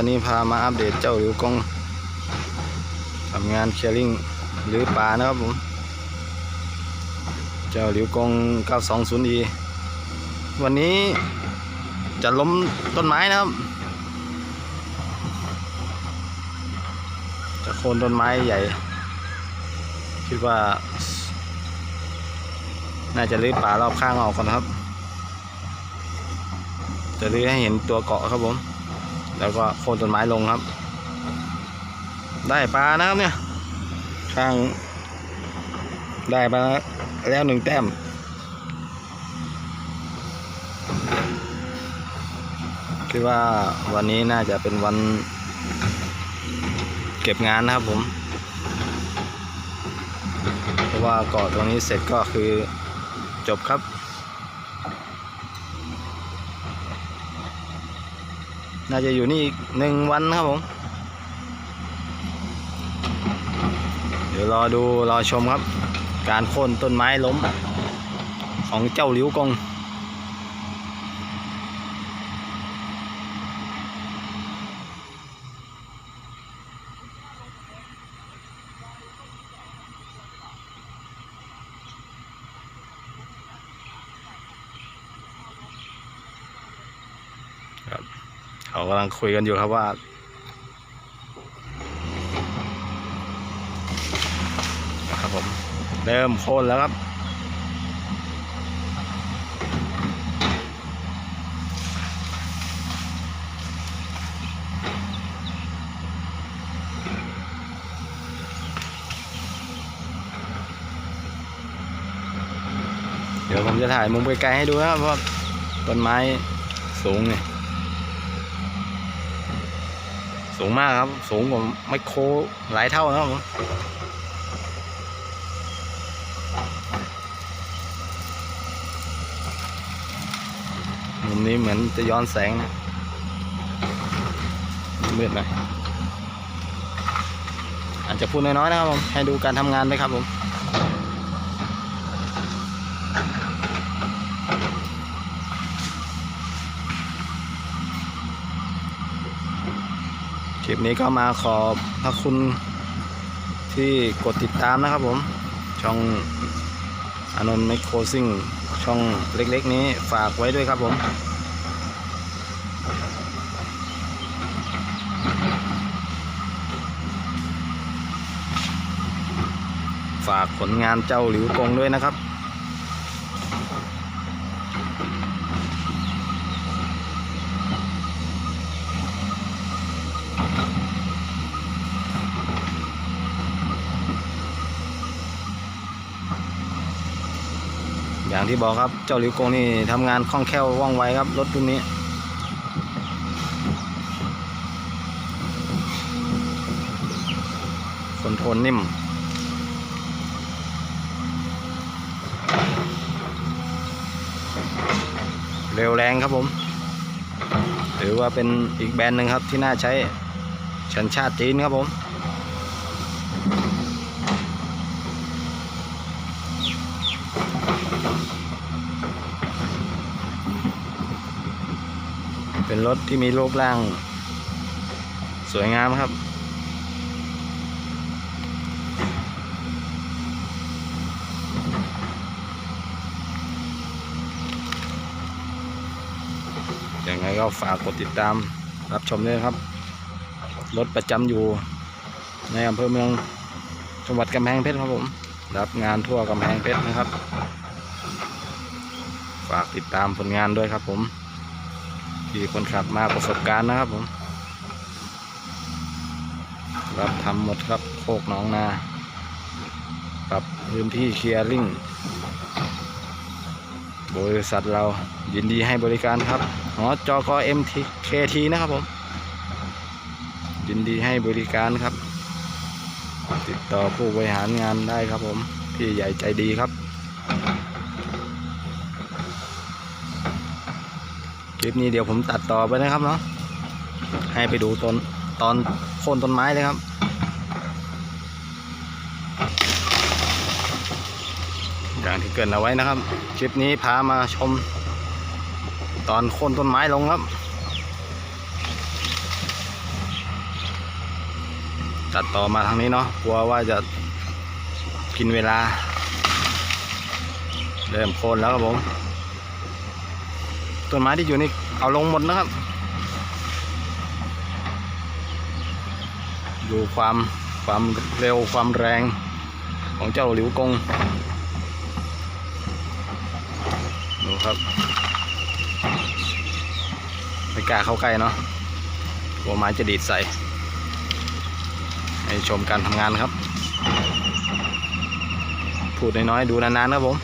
วันนี้พามาอัปเดตเจ้าหลิวกงทำงานเคลียร์ลิงหรือปลานะครับผม เจ้าหลิวกง 920e วันนี้จะล้มต้นไม้นะครับ จะโค่นต้นไม้ใหญ่ คิดว่า น่าจะรื้อป่ารอบข้างออกก่อนครับ จะรื้อให้เห็นตัวเกาะครับผม แล้วก็โค่นต้นไม้ลงครับ ได้ปลานะครับเนี่ยข้างได้ปลาแล้วหนึ่งแต้มคิดว่าวันนี้น่าจะเป็นวันเก็บงานนะครับผม เพราะว่าเกาะตรงนี้เสร็จก็คือจบครับ น่าจะอยู่นี่อีกหนึ่งวันครับผม เดี๋ยวรอดูรอชมครับ การโค่นต้นไม้ล้ม ของเจ้าหลิวกง เขากำลังคุยกันอยู่ครับว่า ครับผมเริ่มโค่นแล้วครับเดี๋ยวผมจะถ่ายมุมไกลๆให้ดูนะครับเพราะต้นไม้สูงเนี่ย สูงมากครับ สูงกว่าไมโครหลายเท่านะครับผมมุมนี้เหมือนจะย้อนแสงนะมืดหน่อยอาจจะพูดน้อยๆนะครับผมให้ดูการทำงานไปครับผม ลิปนี้ก็มาขอบพระคุณที่กดติดตามนะครับผม ช่องอนนท์ไมโครซิ่งช่องเล็กๆ นี้ฝากไว้ด้วยครับผม ฝากผลงานเจ้าหลิวกงด้วยนะครับ ที่บอกครับ เจ้าหลิวกงนี่ทำงานคล่องแคล่วว่องไวครับ รถรุ่นนี้คอนโทรลนิ่ม เร็วแรงครับผมหรือว่าเป็นอีกแบรนด์หนึ่งครับที่น่าใช้สัญชาติจีนครับผม เป็นรถที่มีรูปร่าง สวยงามครับ ยังไงก็ฝากกดติดตามรับชมด้วยครับ รถประจำอยู่ในอำเภอเมืองจังหวัดกำแพงเพชรครับผม รับงานทั่วกำแพงเพชรนะครับ ฝากติดตามผลงานด้วยครับผม ที่คนขับมาประสบการณ์นะครับผม รับทำหมดครับโคกหนองนาปรับพื้นที่เคลียร์ลิงบริษัทเรายินดีให้บริการครับหอจกเอ็มทีเคทีนะครับผม ยินดีให้บริการครับ ติดต่อผู้บริหารงานได้ครับผม พี่ใหญ่ใจดีครับ ลิปนี้เดี๋ยวผมตัดต่อไปนะครับเนาะให้ไปดูตอนตอนโค่นต้นไม้เลยครับอย่างที่เกินเอาไว้นะครับ คลิปนี้พามาชม ตอนโค่นต้นไม้ลงครับ ตัดต่อมาทางนี้เนาะกลัวว่าจะกินเวลา เริ่มโค่นแล้วครับผม ต้นไม้ที่อยู่นี่เอาลงหมดนะครับ ดูความความเร็วความแรงของเจ้าหลิวกงดูครับไม่กล้าเข้าใกล้เนาะกลัวไม้จะดีดใส่ ให้ชมการทำงานครับ พูดน้อยๆดูนานๆครับผม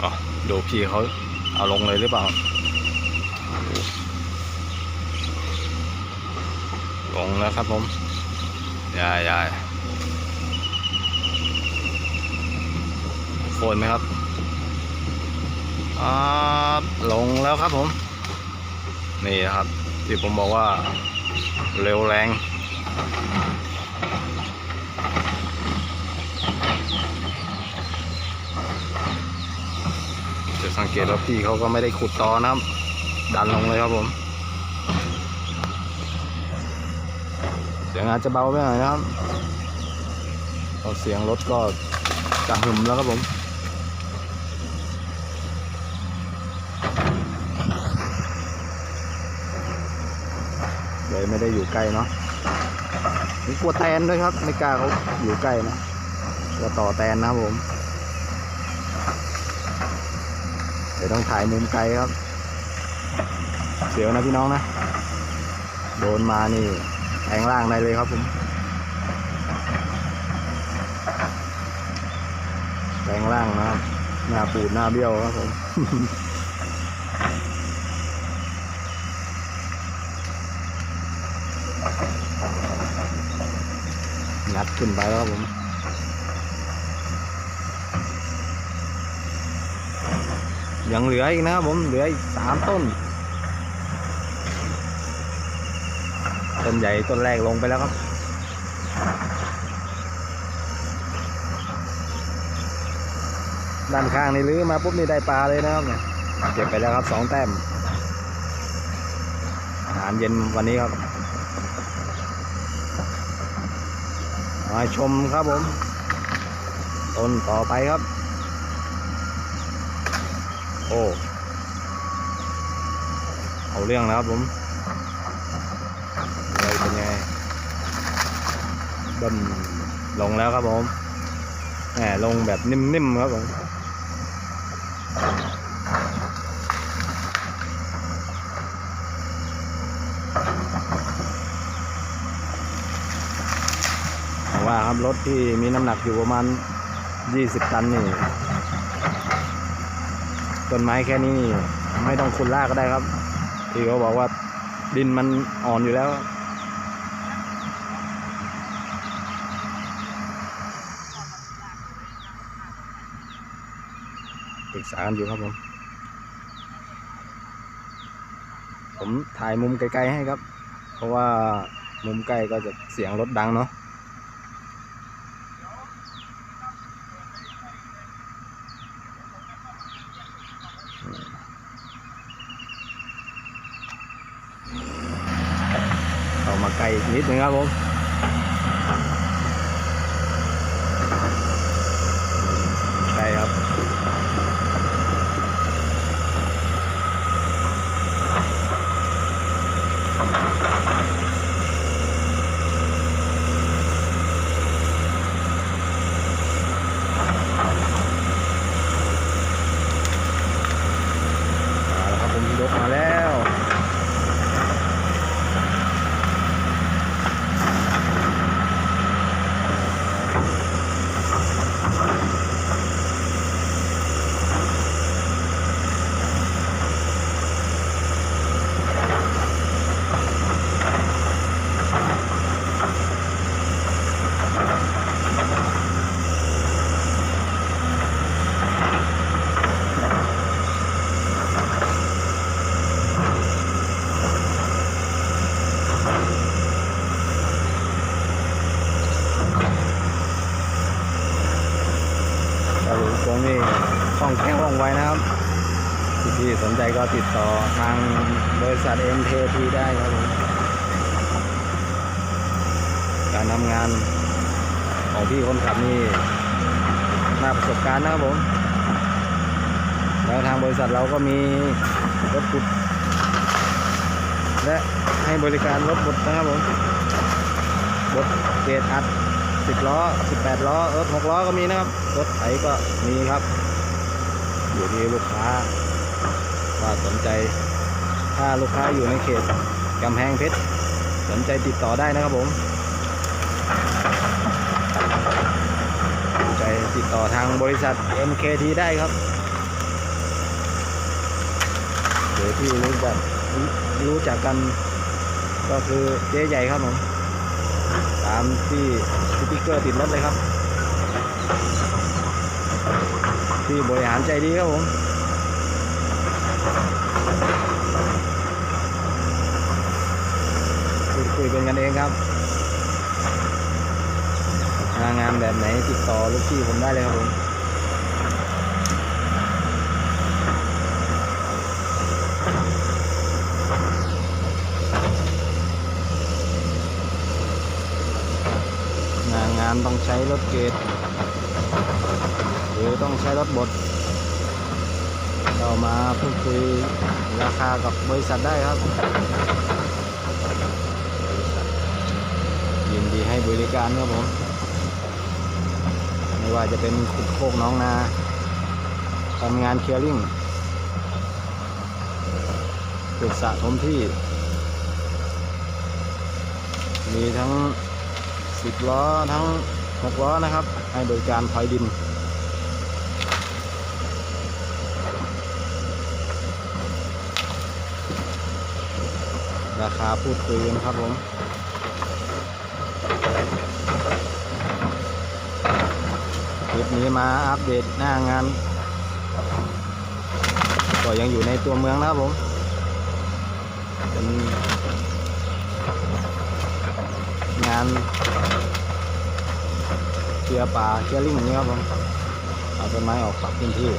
อ๋อดู พี่เขาเอาลงเลยหรือเปล่า ลงแล้วครับผมยายยายโคนไหมครับอ่าลงแล้วครับผม นี่ครับ ที่ผมบอกว่าเร็วแรง จะสัง เกตว่าพี่เขาก็ไม่ได้ขุดตอนะครับ ดันลงเลยครับผม เสียงอาจจะเบาไปหน่อยนะครับเพราเสียงรถก็จะหึมแล้วครับผมเลยไม่ได้อยู่ใกล้เนาะมีกลัวแตนด้วยครับ ไม่กล้าเขาอยู่ใกล้นะกลัวต่อแตนนะครับผม เดี๋ยวต้องถ่ายมุมไกลครับ เสียวนะพี่น้องนะ โดนมานี่แทงล่างได้เลยครับผมแทงล่างนะครับ หน้าปูดหน้าเบี้ยวครับผมงัดขึ้นไปแล้วครับผม ยังเหลืออีกนะครับผมเหลืออีกสามต้น ต้นใหญ่ต้นแรกลงไปแล้วครับ ด้านข้างนี่ลื้อมาปุ๊บนี่ได้ปลาเลยนะครับเนี่ยเก็บไปแล้วครับสองแต้มอาหารเย็นวันนี้ครับมาชมครับผม ต้นต่อไปครับ โอ้ เอาเรื่องแล้วครับผมเลยเป็นไงบมลงแล้วครับผมแหมลงแบบนิ่มๆครับผมผมว่าครับรถที่มีน้ำหนักอยู่ประมาณ 20 ตันนี่ ต้นไม้แค่นี้นี่ไม่ต้องคุณลากก็ได้ครับที่เขาบอกว่าดินมันอ่อนอยู่แล้ว ปรึกษากันอยู่ครับผม ผมถ่ายมุมไกลๆให้ครับ เพราะว่ามุมใกล้ก็จะเสียงรถดังเนาะ เข้ามาไกลอีก นิดนึงครับผม ใกล้ครับ มาแล้วครับผมยกมาแล้ว คล่องแคล่วว่องไวนะครับที่สนใจก็ ติดต่อทางบริษัท MKT ได้ครับผมการทำงานของพี่คนขับนี่น่าประสบการณ์นะครับผม แล้วทางบริษัทเราก็มีรถขุด และให้บริการรถบดนะครับผมบดเกรดอัด 10 ล้อ 18 ล้อรถ6ล้อก็มีนะครับ รถไถก็มีครับ อยู่ที่ลูกค้า ว่าสนใจถ้าลูกค้าอยู่ในเขตกำแพงเพชรสนใจติดต่อได้นะครับผมสนใจติดต่อทางบริษัท MKT ได้ครับหรือที่รู้จักรู้จักกันก็คือเจ๊ใหญ่ครับผมตามที่สติ๊กเกอร์ติดรถเลยครับ ที่บริหารใจดีครับผม คุยเป็นกันเองครับงานงานแบบไหนติดต่อลูกพี่ผมได้เลยครับผมงานงานต้องใช้รถเกตหรือต้องใช้รถบด เรามาพูดคุยราคากับบริษัทได้ครับยินดีให้บริการครับผม ไม่ว่าจะเป็นขุดโคกน้องนาทำงานเคลียร์ลิงขุดสระถมที่ มีทั้งสิบล้อทั้งหกล้อนะครับ ให้บริการถอยดิน ราคาพูดคุยกันครับผมคลิปนี้มาอัปเดตหน้างาน ก็ยังอยู่ในตัวเมืองนะครับผมเป็นงานเคลียป่าเคลียร์ลิงอย่างนี้ครับผมเอาต้นไม้ออกปรับพื้นที่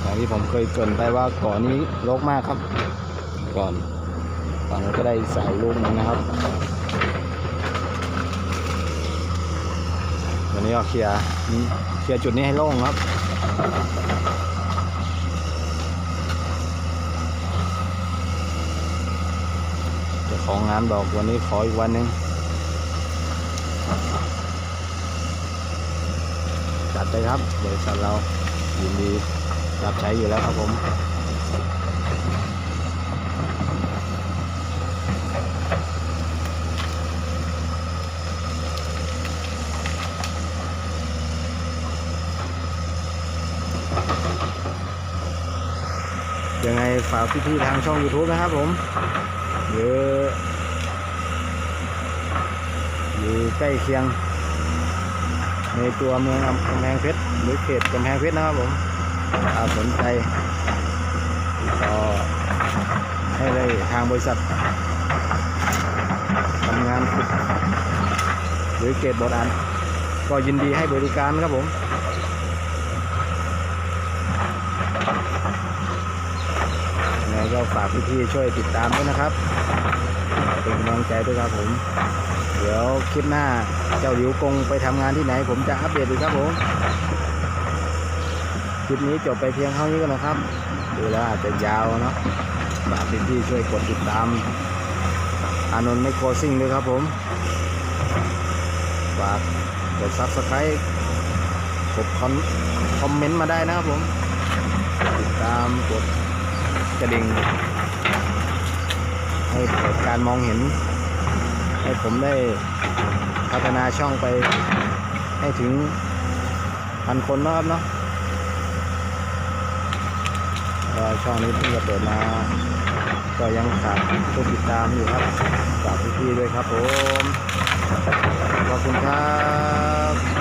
อย่างที่ผมเคยเกรินไปว่าก่อนนี้รกมากครับ ก่อน ฝั่งนู้นก็ได้ใส่ลูกนึงนะครับวันนี้ก็เคลียร์เคลียร์จุดนี้ให้โล่งครับเจ้าของงานบอกวันนี้ขออีกวันหนึ่งจัดไปครับบริษัทเรายินดีรับใช้อยู่แล้วครับผม ฝากพี่ๆทางช่อง YouTube นะครับผมหรืออยู่ใกล้เคียง ในตัวเมืองกำแพงเพชรหรือเขตกำแพงเพชรนะครับผมถ้าสนใจติดต่อให้เลยทางบริษัททำงาน หรือเกตบอดอัน ก็ยินดีให้บริการครับผม ยังไง ก็ฝากพี่ๆช่วยติดตามด้วยนะครับเป็นกำลังใจด้วยครับผม เดี๋ยวคลิปหน้าเจ้าหลิวกงไปทำงานที่ไหน ผมจะอัปเดตอีกครับผมคลิปนี้จบไปเพียงเท่านี้กันะครับดูแล้วอาจจะยาวเนาะฝากพี่ๆช่วยกดติดตาม อานนท์ไม่โคซิ่งด้วยครับผมฝากกดซับสไครต์กดคอมเมนต์มาได้นะครับผมติดตามกด กระดิ่งให้เกิดการมองเห็น ให้ผมได้พัฒนาช่องไปให้ถึงพันคนนะครับเนาะช่องนี้เพิ่งจะเปิดมาก็ยังขาดผู้ติดตามอยู่ครับฝากพี่ๆด้วยครับผมขอบคุณครับ